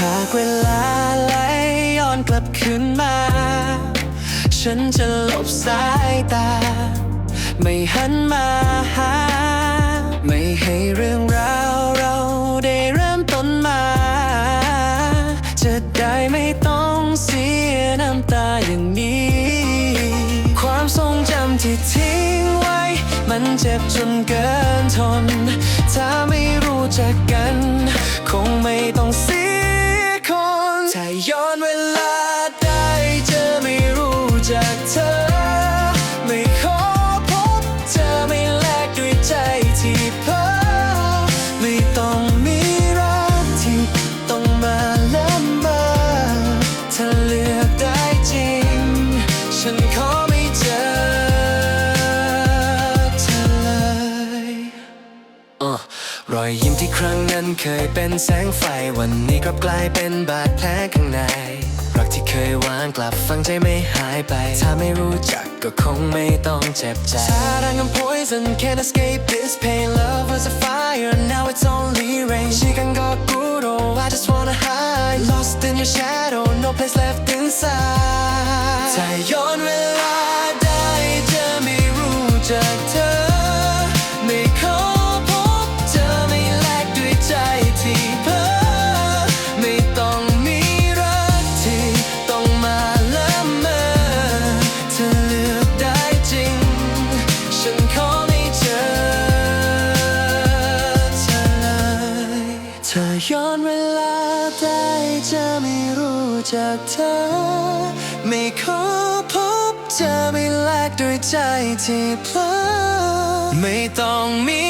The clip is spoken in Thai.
ขึ้อนมา ฉันจะหลบสายตา ไม่หันมาหา ไม่ให้เรื่องราวเราได้เริ่มต้นมา จะได้ไม่ต้องเสียน้ำตาอย่างนี้ ความทรงจำที่ทิ้งไว้ มันเจ็บจนเกินทน ถ้าไม่รู้จักกัน คงไม่ต้องเสีย รอยยิ้มที่ครั้งนั้นเคยเป็นแสงไฟ วันนี้กลับกลายเป็นบาดแผลข้างใน รักที่เคยวางกลับฟังใจไม่หายไป ถ้าไม่รู้จักก็คงไม่ต้องเจ็บใจ Sad I'm poison can't escape this pain Love was a fire now it's only rain She can go good oh I just wanna hide Lost in your shadow ย้อนเวลาได้จะไม่รู้จักเธอ ไม่ขอพบเธอไม่แลกด้วยใจที่เพลอไม่ต้องมี